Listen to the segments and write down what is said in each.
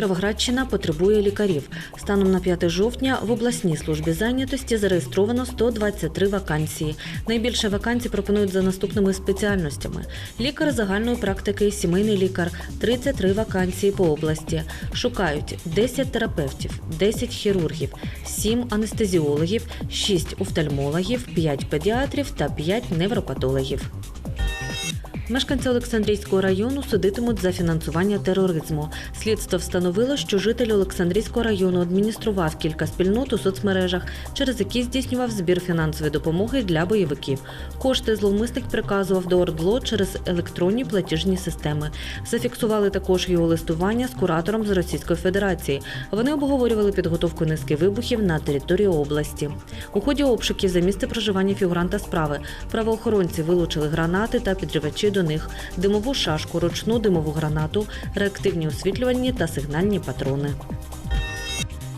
Кіровоградщина потребує лікарів. Станом на 5 жовтня в обласній службі зайнятості зареєстровано 123 вакансії. Найбільше вакансій пропонують за наступними спеціальностями: лікар загальної практики, сімейний лікар, 33 вакансії по області. Шукають 10 терапевтів, 10 хірургів, 7 анестезіологів, 6 офтальмологів, 5 педіатрів та 5 невропатологів. Мешканці Олександрійського району судитимуть за фінансування тероризму. Слідство встановило, що житель Олександрійського району адміністрував кілька спільнот у соцмережах, через які здійснював збір фінансової допомоги для бойовиків. Кошти зловмисник приказував до ОРДЛО через електронні платіжні системи. Зафіксували також його листування з куратором з Російської Федерації. Вони обговорювали підготовку низки вибухів на території області. У ході обшуків за місце проживання фігуранта справи правоохоронці вилучили гранати та підривачі до них, димову шашку, ручну димову гранату, реактивні освітлювальні та сигнальні патрони.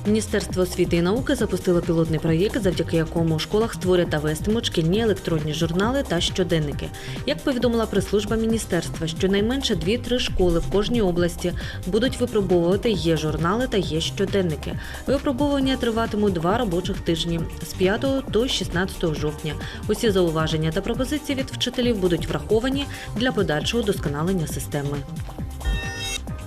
Міністерство освіти і науки запустило пілотний проєкт, завдяки якому у школах створять та вестимуть шкільні електронні журнали та щоденники. Як повідомила прес-служба міністерства, щонайменше 2-3 школи в кожній області будуть випробовувати є журнали та є щоденники. Випробовування триватимуть два робочих тижні з 5 до 16 жовтня. Усі зауваження та пропозиції від вчителів будуть враховані для подальшого досконалення системи.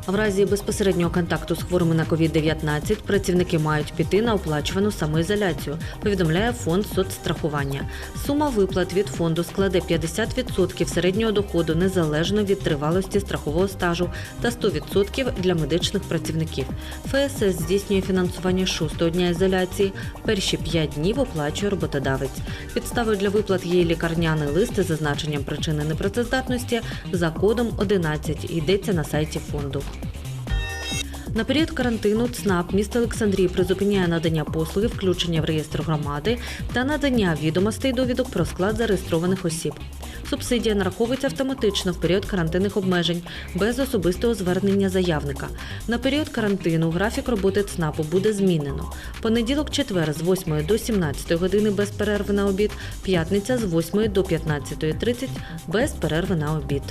В разі безпосереднього контакту з хворими на COVID-19 працівники мають піти на оплачувану самоізоляцію, повідомляє фонд соцстрахування. Сума виплат від фонду складе 50% середнього доходу незалежно від тривалості страхового стажу та 100% для медичних працівників. ФСС здійснює фінансування шостого дня ізоляції. Перші 5 днів оплачує роботодавець. Підставою для виплат є лікарняний лист із зазначенням причини непрацездатності за кодом 11. Йдеться на сайті фонду. На період карантину ЦНАП міста Олександрії призупиняє надання послуги, включення в реєстр громади та надання відомостей довідок про склад зареєстрованих осіб. Субсидія нараховується автоматично в період карантинних обмежень без особистого звернення заявника. На період карантину графік роботи ЦНАПу буде змінено. Понеділок, четвер з 8 до 17 години без перерви на обід, п'ятниця з 8 до 15.30 без перерви на обід.